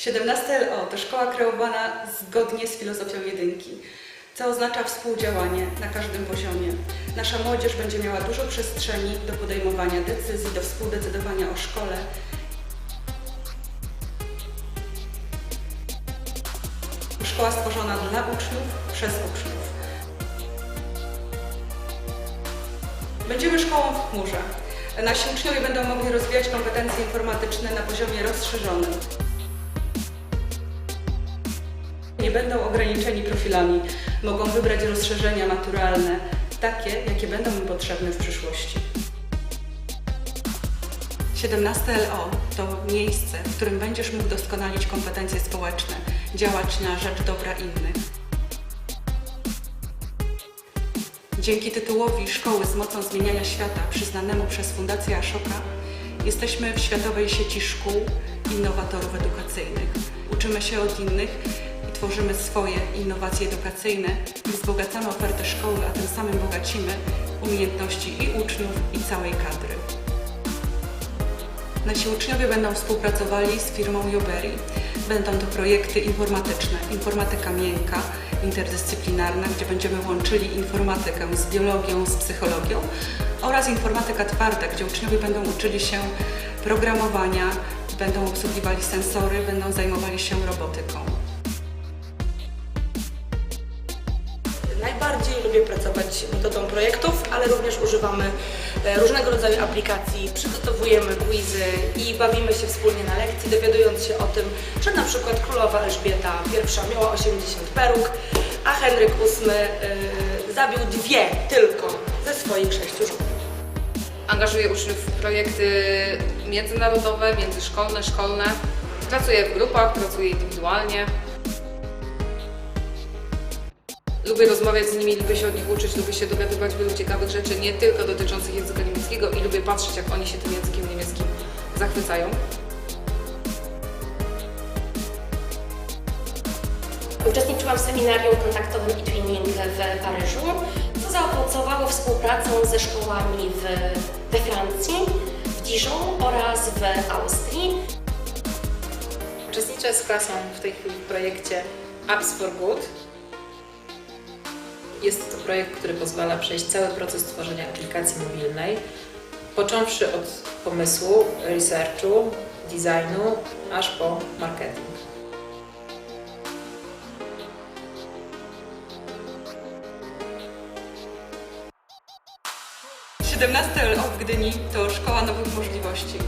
17 LO to szkoła kreowana zgodnie z filozofią jedynki, co oznacza współdziałanie na każdym poziomie. Nasza młodzież będzie miała dużo przestrzeni do podejmowania decyzji, do współdecydowania o szkole. Szkoła stworzona dla uczniów, przez uczniów. Będziemy szkołą w chmurze. Nasi uczniowie będą mogli rozwijać kompetencje informatyczne na poziomie rozszerzonym. Nie będą ograniczeni profilami. Mogą wybrać rozszerzenia maturalne, takie, jakie będą im potrzebne w przyszłości. 17 LO to miejsce, w którym będziesz mógł doskonalić kompetencje społeczne, działać na rzecz dobra innych. Dzięki tytułowi Szkoły z mocą zmieniania świata przyznanemu przez Fundację Ashoka jesteśmy w światowej sieci szkół innowatorów edukacyjnych. Uczymy się od innych tworzymy swoje innowacje edukacyjne i wzbogacamy ofertę szkoły, a tym samym bogacimy umiejętności i uczniów i całej kadry. Nasi uczniowie będą współpracowali z firmą Joberi. Będą to projekty informatyczne, informatyka miękka, interdyscyplinarna, gdzie będziemy łączyli informatykę z biologią, z psychologią oraz informatyka twarda, gdzie uczniowie będą uczyli się programowania, będą obsługiwali sensory, będą zajmowali się robotyką. Najbardziej lubię pracować metodą projektów, ale również używamy e, różnego rodzaju aplikacji, przygotowujemy quizy i bawimy się wspólnie na lekcji, dowiadując się o tym, że na przykład królowa Elżbieta I miała 80 peruk, a Henryk VIII y, zabił dwie tylko ze swoich sześciu żon. Angażuję uczniów w projekty międzynarodowe, międzyszkolne, szkolne. Pracuję w grupach, pracuję indywidualnie. Lubię rozmawiać z nimi, lubię się od nich uczyć, lubię się dowiadywać wielu ciekawych rzeczy, nie tylko dotyczących języka niemieckiego i lubię patrzeć, jak oni się tym językiem niemieckim zachwycają. Uczestniczyłam w seminarium kontaktowym i twinning w Paryżu, co zaowocowało współpracą ze szkołami w, we Francji, w Dijon oraz w Austrii. Uczestniczę z klasą w tej chwili w projekcie Apps for Good. Jest to projekt, który pozwala przejść cały proces tworzenia aplikacji mobilnej, począwszy od pomysłu, researchu, designu, aż po marketing. Siedemnaste LO w Gdyni to szkoła nowych możliwości.